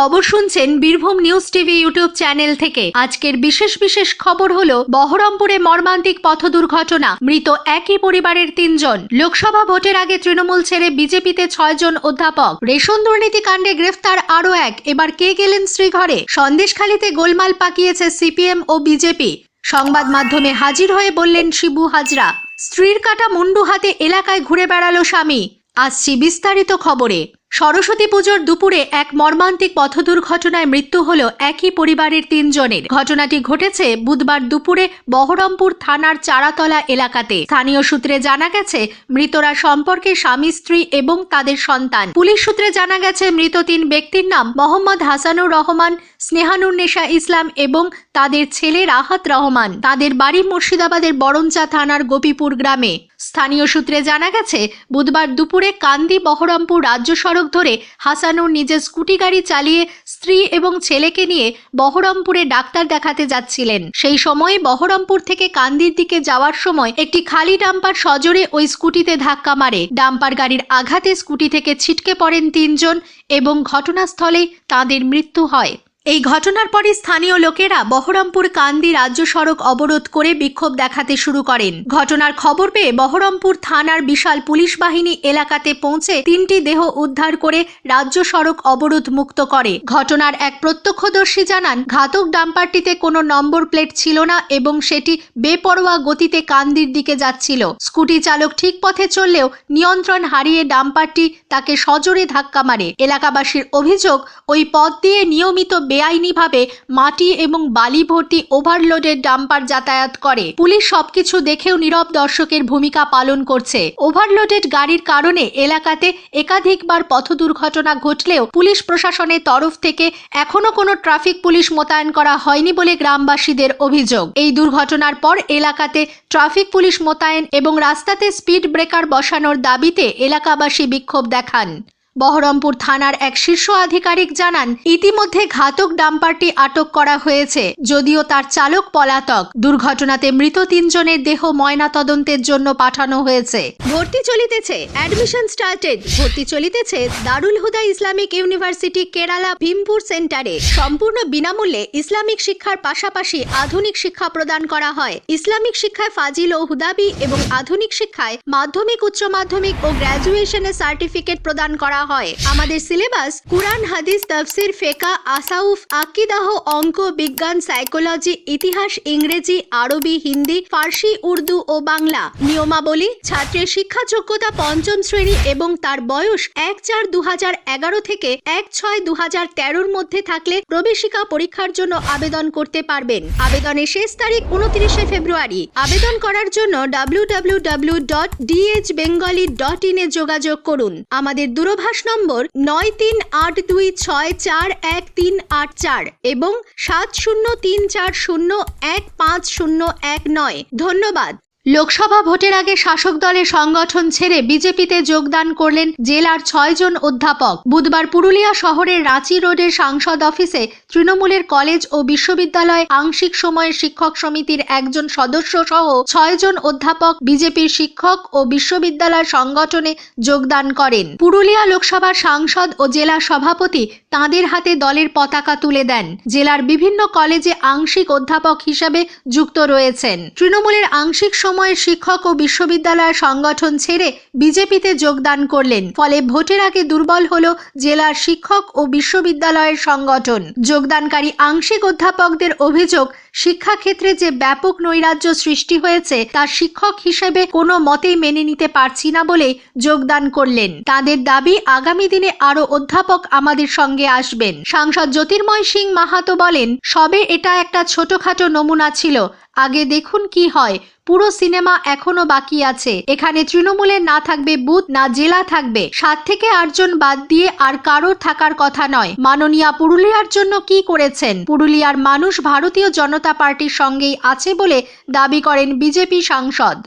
খবর শুনছেন Birbhum news TV YouTube channel থেকে। আজকের বিশেষ বিশেষ খবর হলো, বহরমপুরে মর্মান্তিক পথ দুর্ঘটনা, মৃত একই পরিবারের তিনজন। লোকসভা ভোটের আগে তৃণমূল ছেড়ে বিজেপিতে ছয়জন অধ্যাপক। রেশন দুর্নীতি কাণ্ডে গ্রেফতার আরও এক। এবার কে গেলেন শ্রীঘরে? সন্দেশখালিতে গোলমাল পাকিয়েছে সিপিএম ও বিজেপি। সংবাদ মাধ্যমে হাজির হয়ে বললেন শিবু হাজরা। স্ত্রীর কাটা মুন্ডু হাতে এলাকায় ঘুরে বেড়ালো স্বামী। আসছি বিস্তারিত খবরে। সরস্বতী পুজোর দুপুরে এক মর্মান্তিক পথ দুর্ঘটনায় মৃত্যু হল একই পরিবারের তিনজনের। ঘটনাটি ঘটেছে বুধবার দুপুরে বহরমপুর থানার চারাতলা এলাকাতে। স্থানীয় সূত্রে জানা গেছে, মৃতরা সম্পর্কে স্বামী, স্ত্রী এবং তাদের সন্তান। পুলিশ সূত্রে জানা গেছে, মৃত তিন ব্যক্তির নাম মোহাম্মদ হাসানুর রহমান স্নেহানুর নেশা ইসলাম এবং তাদের ছেলে রাহাত রহমান। তাদের বাড়ি মুর্শিদাবাদের বরঞ্চা থানার গোপীপুর গ্রামে। স্থানীয় সূত্রে জানা গেছে, বুধবার দুপুরে কান্দি বহরমপুর রাজ্য সড়ক ধরে হাসানুর নিজের স্কুটি গাড়ি চালিয়ে স্ত্রী এবং ছেলেকে নিয়ে বহরমপুরে ডাক্তার দেখাতে যাচ্ছিলেন। সেই সময় বহরমপুর থেকে কান্দির দিকে যাওয়ার সময় একটি খালি ডাম্পার সজোরে ওই স্কুটিতে ধাক্কা মারে। ডাম্পার গাড়ির আঘাতে স্কুটি থেকে ছিটকে পড়েন তিনজন এবং ঘটনাস্থলেই তাদের মৃত্যু হয়। এই ঘটনার পরে স্থানীয় লোকেরা বহরমপুর কান্দি রাজ্য সড়ক অবরোধ করে বিক্ষোভ দেখাতে শুরু করেন। ঘটনার খবর পেয়ে বহরমপুর থানার বিশাল পুলিশ বাহিনী এলাকাতে পৌঁছে তিনটি দেহ উদ্ধার করে রাজ্য সড়ক অবরোধ মুক্ত করে। ঘটনার এক প্রত্যক্ষদর্শী জানান, ঘাতক ডাম্পারটিতে কোনো নম্বর প্লেট ছিল না এবং সেটি বেপরোয়া গতিতে কান্দির দিকে যাচ্ছিল। স্কুটি চালক ঠিক পথে চললেও নিয়ন্ত্রণ হারিয়ে ডাম্পারটি তাকে সজোরে ধাক্কা মারে। এলাকাবাসীর অভিযোগ, ওই পথ দিয়ে নিয়মিত বেআইনিভাবে মাটি এবং বালি ভর্তি ওভারলোডের ডাম্পার যাতায়াত করে। পুলিশ সবকিছু দেখেও নীরব দর্শকের ভূমিকা পালন করছে। ওভারলোডেড গাড়ির কারণে এলাকাতে একাধিকবার পথ দুর্ঘটনা ঘটলেও পুলিশ প্রশাসনের তরফ থেকে এখনও কোনো ট্রাফিক পুলিশ মোতায়েন করা হয়নি বলে গ্রামবাসীদের অভিযোগ। এই দুর্ঘটনার পর এলাকাতে ট্রাফিক পুলিশ মোতায়েন এবং রাস্তাতে স্পিড ব্রেকার বসানোর দাবিতে এলাকাবাসী বিক্ষোভ দেখান। বহরমপুর থানার এক শীর্ষ আধিকারিক জানান, ইতিমধ্যে ঘাতক ডাম্পারটি আটক করা হয়েছে, যদিও তার চালক পলাতক। দুর্ঘটনাতে মৃত তিনজনের দেহ ময়না তদন্তের জন্য পাঠানো হয়েছে। ভর্তি চলিতেছে, অ্যাডমিশন স্টার্টেড। ভর্তি চলিতেছে দারুল হুদা ইসলামিক ইউনিভার্সিটি কেরালা ভীমপুর সেন্টারে। সম্পূর্ণ বিনামূল্যে ইসলামিক শিক্ষার পাশাপাশি আধুনিক শিক্ষা প্রদান করা হয়। ইসলামিক শিক্ষায় ফাজিল ও হুদাবি এবং আধুনিক শিক্ষায় মাধ্যমিক, উচ্চ মাধ্যমিক ও গ্র্যাজুয়েশনের সার্টিফিকেট প্রদান করা আমাদের সিলেবাস কুরআন, হাদিস, তফসির ফেকা আসাউফ, আকিদাহ, অঙ্ক, বিজ্ঞান সাইকোলজি ইতিহাস, ইংরেজি, আরবি, হিন্দি, ফার্সি, উর্দু ও বাংলা। নিয়মাবলী, ছাত্রের শিক্ষা যোগ্যতা পঞ্চম শ্রেণি এবং তার বয়স এক চার দু থেকে এক ছয় দু হাজার মধ্যে থাকলে প্রবেশিকা পরীক্ষার জন্য আবেদন করতে পারবেন। আবেদনের শেষ তারিখ উনত্রিশে ফেব্রুয়ারি। আবেদন করার জন্য W W W dot DH Bengali dot ইনে যোগাযোগ করুন। আমাদের দূরভাষ নম্বর নয় তিন আট দুই ছয় চার এক তিন আট চার এবং সাত শূন্য তিন চার শূন্য এক পাঁচ শূন্য এক নয়। ধন্যবাদ। লোকসভা ভোটের আগে শাসক দলের সংগঠন ছেড়ে বিজেপিতে যোগদান করলেন জেলার ছয়জন অধ্যাপক। বুধবার পুরুলিয়া শহরের রাঁচি রোডের সাংসদ অফিসে তৃণমূলের কলেজ ও বিশ্ববিদ্যালয় আংশিক সময়ের শিক্ষক সমিতির একজন সদস্য সহ ছয়জন অধ্যাপক বিজেপির শিক্ষক ও বিশ্ববিদ্যালয় সংগঠনে যোগদান করেন। পুরুলিয়া লোকসভার সাংসদ ও জেলা সভাপতি তাঁদের হাতে দলের পতাকা তুলে দেন। জেলার বিভিন্ন কলেজে আংশিক অধ্যাপক হিসাবে যুক্ত রয়েছেন। তৃণমূলের আংশিক সময়ের শিক্ষক ও বিশ্ববিদ্যালয় সংগঠন ছেড়ে বিজেপিতে যোগদান করলেন। ফলে ভোটের আগে দুর্বল হল জেলার শিক্ষক ও বিশ্ববিদ্যালয়ের সংগঠন। যোগদানকারী আংশিক অধ্যাপকদের অভিযোগ, শিক্ষাক্ষেত্রে যে ব্যাপক নৈরাজ্য সৃষ্টি হয়েছে, তা শিক্ষক হিসেবে কোনো মতেই মেনে নিতে পারছি না বলে যোগদান করলেন। তাদের দাবি, আগামী দিনে আরও অধ্যাপক আমাদের সঙ্গে আসবেন। সাংসদ জ্যোতির্ময় সিং মাহাতো বলেন, সবে এটা একটা ছোটখাটো নমুনা ছিল। আগে দেখুন কি হয়। পুরো সিনেমা এখনও বাকি আছে। এখানে তৃণমূলের না থাকবে বুথ, না জেলা থাকবে। সাত থেকে আটজন বাদ দিয়ে আর কারোর থাকার কথা নয়। মাননীয়া পুরুলিয়ার জন্য কি করেছেন? পুরুলিয়ার মানুষ ভারতীয় জনতা পার্টির সঙ্গেই আছে বলে দাবি করেন বিজেপি সাংসদ।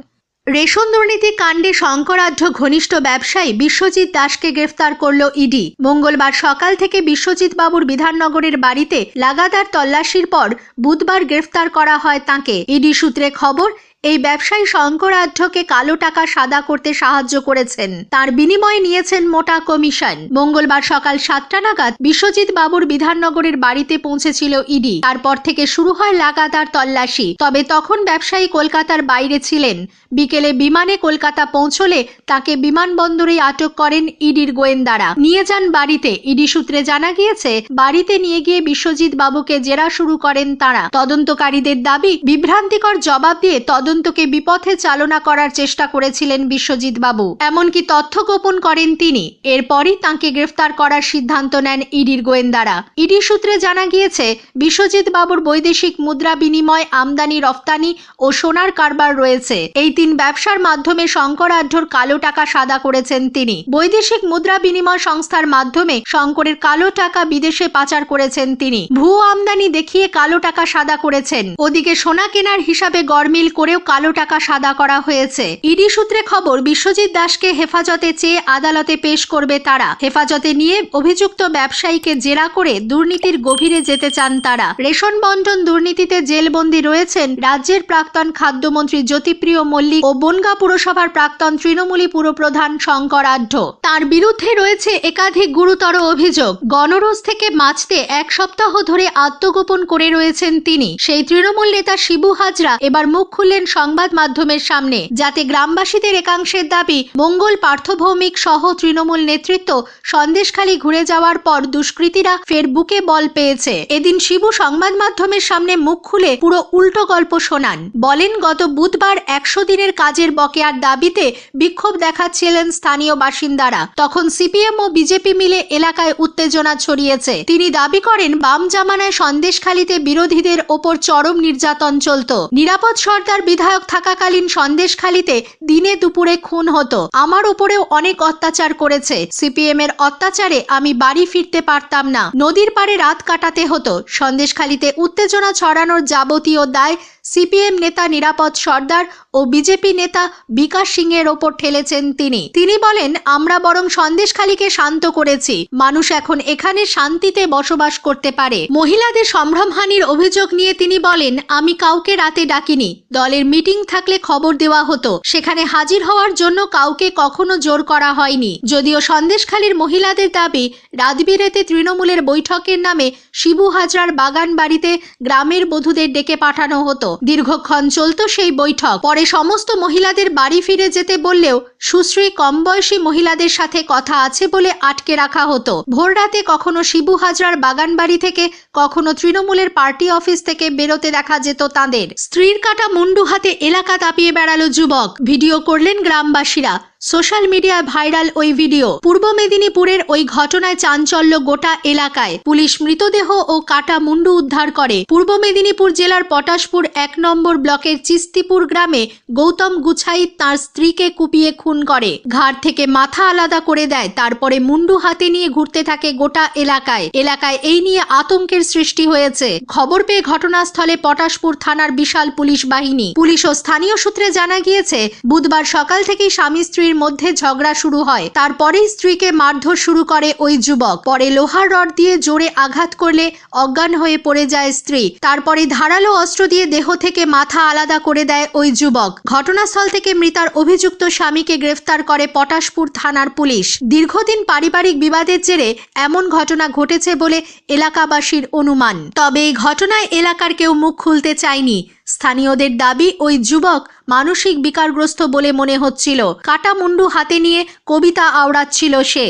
রেশন দুর্নীতি কাণ্ডে শঙ্করাঢ্য ঘনিষ্ঠ ব্যবসায়ী বিশ্বজিৎ দাসকে গ্রেফতার করল ইডি। মঙ্গলবার সকাল থেকে বিশ্বজিৎ বাবুর বিধাননগরের বাড়িতে লাগাতার তল্লাশির পর বুধবার গ্রেফতার করা হয় তাকে। ইডি সূত্রে খবর এই ব্যবসায়ী শঙ্কর আঢ্যকে কালো টাকা সাদা করতে সাহায্য করেছেন। তার বিনিময়ে নিয়েছেন মোটা কমিশন। মঙ্গলবার সকাল সাতটা নাগাদ বিশ্বজিৎ বাবুর বিধাননগরের বাড়িতে পৌঁছেছিল ইডি। তারপর থেকে শুরু হয় লাগাতার তল্লাশি। তবে তখন ব্যবসায়ী কলকাতার বাইরে ছিলেন। বিকেলে বিমানে কলকাতা পৌঁছলে তাকে বিমানবন্দরে আটক করেন ইডির গোয়েন্দারা। নিয়ে যান বাড়িতে। ইডি সূত্রে জানা গিয়েছে, বাড়িতে নিয়ে গিয়ে বিশ্বজিৎ বাবুকে জেরা শুরু করেন তারা। তদন্তকারীদের দাবি, বিভ্রান্তিকর জবাব দিয়ে তদন্তকে বিপথে চালনা করার চেষ্টা করেছিলেন বিশ্বজিৎ বাবু এমনকি তথ্য গোপন করেন তিনি। এরপরই তাঁকে গ্রেফতার করার সিদ্ধান্ত নেন ইডির গোয়েন্দারা। ইডি সূত্রে জানা গিয়েছে বিশ্বজিৎ বাবুর বৈদেশিক মুদ্রা বিনিময়, আমদানি, রফতানি ও সোনার কারবার রয়েছে। এই তিন ব্যবসার মাধ্যমে শঙ্কর আঢ্যর কালো টাকা সাদা করেছেন তিনি। বৈদেশিক মুদ্রা বিনিময় সংস্থার মাধ্যমে শঙ্করের কালো টাকা বিদেশে পাচার করেছেন তিনি। ভুয়ো আমদানি দেখিয়ে কালো টাকা সাদা করেছেন। ওদিকে সোনা কেনার হিসাবে গরমিল করেও কালো টাকা সাদা করা হয়েছে। ইডি সূত্রে খবর, বিশ্বজিৎ দাসকে হেফাজতে চেয়ে আদালতে পেশ করবে তারা। হেফাজতে নিয়ে অভিযুক্ত ব্যবসায়ীকে জেরা করে দুর্নীতির গভীরে যেতে চান তারা। রেশন বন্টন দুর্নীতিতে জেলবন্দি রয়েছেন রাজ্যের প্রাক্তন খাদ্যমন্ত্রী জ্যোতিপ্রিয় মল্লিক ও বনগা পুরসভার প্রাক্তন তৃণমূলী পুরপ্রধান শঙ্কর আঢ্য। তার বিরুদ্ধে রয়েছে একাধিক গুরুতর অভিযোগ। গণরোজ থেকে বাঁচতে এক সপ্তাহ ধরে আত্মগোপন করে রয়েছেন তিনি। সেই তৃণমূল নেতা শিবু হাজরা এবার মুখ খুললেন সংবাদ মাধ্যমের সামনে, যাতে গ্রামবাসীদের একাংশের দাবি মঙ্গল পার্থভৌমিক সহ তৃণমূল নেতৃত্ব সন্দেশখালী ঘুরে যাওয়ার পর দুষ্কৃতীরা ফের বুকে বল পেয়েছে। এদিন শিবু সংবাদ মাধ্যমের সামনে মুখ খুলে পুরো উল্টো গল্প শোনান। বলেন, গত বুধবার একশো দিনের কাজের বকেয়ার দাবিতে বিক্ষোভ দেখাচ্ছিলেন স্থানীয় বাসিন্দারা। তখন সিপিএম ও বিজেপি মিলে এলাকায় উত্তেজনা ছড়িয়েছে। তিনি দাবি করেন, বাম জামানায় সন্দেশখালীতে বিরোধীদের ওপর চরম নির্যাতন চলত। নিরাপদ সর্দার বিধায়ক থাকাকালীন সন্দেশখালীতে দিনে দুপুরে খুন হতো। আমার উপরেও অনেক অত্যাচার করেছে। সিপিএম এর অত্যাচারে আমি বাড়ি ফিরতে পারতাম না। নদীর পারে রাত কাটাতে হতো। সন্দেশখালীতে উত্তেজনা ছড়ানোর যাবতীয় দায় সিপিএম নেতা নিরাপদ সর্দার ও বিজেপি নেতা বিকাশ সিং এর ওপর ঠেলেছেন তিনি। তিনি বলেন, আমরা বরং সন্দেশখালীকে শান্ত করেছি। মানুষ এখন এখানে শান্তিতে বসবাস করতে পারে। মহিলাদের সম্ভ্রমহানির অভিযোগ নিয়ে তিনি বলেন, আমি কাউকে রাতে ডাকিনি। দলের মিটিং থাকলে খবর দেওয়া হতো। সেখানে হাজির হওয়ার জন্য কাউকে কখনো জোর করা হয়নি। যদিও সন্দেশখালীর মহিলাদের দাবি, রাতবিরেতে তৃণমূলের বৈঠকের নামে শিবু হাজরার বাগান বাড়িতে গ্রামের বধূদের ডেকে পাঠানো হতো। দীর্ঘক্ষণ চলত সেই বৈঠক। পরে সমস্ত মহিলাদের বাড়ি ফিরে যেতে বললেও সুশ্রী কম বয়সী মহিলাদের সাথে কথা আছে বলে আটকে রাখা হতো। ভোররাতে কখনো শিবু হাজরার বাগান বাড়ি থেকে, কখনো তৃণমূলের পার্টি অফিস থেকে বেরোতে দেখা যেত তাদের। স্ত্রীর কাটা মুন্ডু হাতে এলাকা তাপিয়ে বেড়ালো যুবক। ভিডিও করলেন গ্রামবাসীরা। সোশ্যাল মিডিয়ায় ভাইরাল ওই ভিডিও। পূর্ব মেদিনীপুরের ওই ঘটনায় চাঞ্চল্য গোটা এলাকায়। পুলিশ মৃতদেহ ও কাটা মুন্ডু উদ্ধার করে। পূর্ব মেদিনীপুর জেলার পটাশপুর এক নম্বর ব্লকের চিস্তিপুর গ্রামে গৌতম গুছাই তার স্ত্রীকে কুপিয়ে খুন করে। ঘাড় থেকে মাথা আলাদা করে দেয়, তারপরে মুন্ডু হাতে নিয়ে ঘুরতে থাকে গোটা এলাকায়। এলাকায় এই নিয়ে আতঙ্কের সৃষ্টি হয়েছে। খবর পেয়ে ঘটনাস্থলে পটাশপুর থানার বিশাল পুলিশ বাহিনী। পুলিশ ও স্থানীয় সূত্রে জানা গিয়েছে, বুধবার সকাল থেকেই স্বামী স্ত্রীর মধ্যে ঝগড়া শুরু হয়। তারপরেই স্ত্রীকে মারধর শুরু করে ওই যুবক। পরে লোহার রড দিয়ে জোরে আঘাত করলে অজ্ঞান হয়ে পড়ে যায় স্ত্রী। তারপরে ধারালো অস্ত্র দিয়ে দেহ থেকে মাথা আলাদা করে দেয় ওই যুবক। ঘটনাস্থল থেকে মৃতার অভিযুক্ত স্বামীকে গ্রেফতার করে পটাশপুর থানার পুলিশ। দীর্ঘদিন পারিবারিক বিবাদের জেরে এমন ঘটনা ঘটেছে বলে এলাকাবাসীর অনুমান। তবে এই ঘটনায় এলাকার কেউ মুখ খুলতে চায়নি। স্থানীয়দের দাবি, ওই যুবক মানসিক বিকারগ্রস্ত বলে মনে হচ্ছিল। কাটা মুন্ডু হাতে নিয়ে কবিতা আওড়াচ্ছিল সে।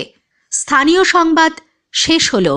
স্থানীয় সংবাদ শেষ হলো।